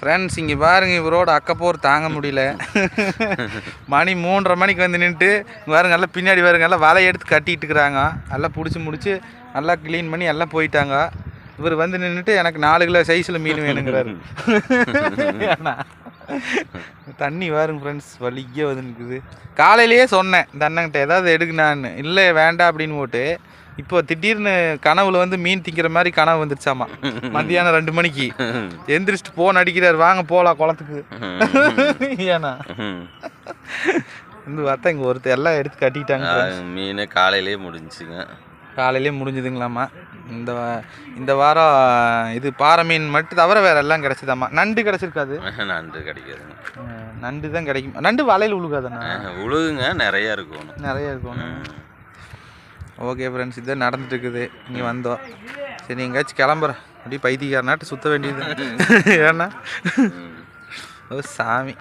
Friends இங்கே பாருங்க இவரோட அக்கப்போர் தாங்க முடியல. மணி மூன்றரை மணிக்கு வந்து நின்றுட்டு பாருங்க எல்லாம் பின்னாடி பாருங்க எல்லாம் வலையை எடுத்து கட்டிட்டு இருக்கிறாங்க. எல்லாம் பிடிச்சி முடிச்சு நல்லா க்ளீன் பண்ணி எல்லாம் போயிட்டாங்க. இவர் வந்து நின்றுட்டு எனக்கு நாலு கிலோ சைஸில் மீன் வேணுங்கிறாரு. ஏன்னா, தண்ணி பாருங்க ஃப்ரெண்ட்ஸ் வலிக்க வந்து நிற்குது காலையிலேயே சொன்னேன் இந்த அண்ணன்கிட்ட ஏதாவது எடுக்குனான்னு இல்லை வேண்டாம் அப்படின்னு போட்டு இப்போ திடீர்னு கனவுல வந்து மீன் திங்கிற மாதிரி கனவு வந்துருச்சாமா? மத்தியானம் ரெண்டு மணிக்கு. எந்திரிச்சிட்டு போன் அடிக்கிறாரு வாங்க போகலாம் குளத்துக்கு. ஏன்னா? வந்து பார்த்தா இங்கே ஒருத்தர் எல்லாம் எடுத்து கட்டிட்டாங்க மீன் காலையிலேயே முடிஞ்சுங்க. காலையிலே முடிஞ்சுதுங்களாம்மா. இந்த இந்த வாரம் இது பாறை மீன் மட்டும் தவிர வேற எல்லாம் கிடைச்சதாம்மா. நண்டு கிடைச்சிருக்காது. நண்டு கிடைக்காதுங்க. நண்டு தான் கிடைக்கும். நண்டு வலையில் உழுகாதண்ணா? உழுகுங்க நிறைய இருக்கும் நிறைய இருக்கும் ஓகே ஃப்ரெண்ட்ஸ் இதான் நடந்துட்டு இருக்குது இங்கே வந்தோம். சரி எங்கேயாச்சும் கிளம்புறேன். அப்படியே பைத்தியக்காரனாட்டு சுற்ற வேண்டியது. ஏன்னா? ஓ சாமி.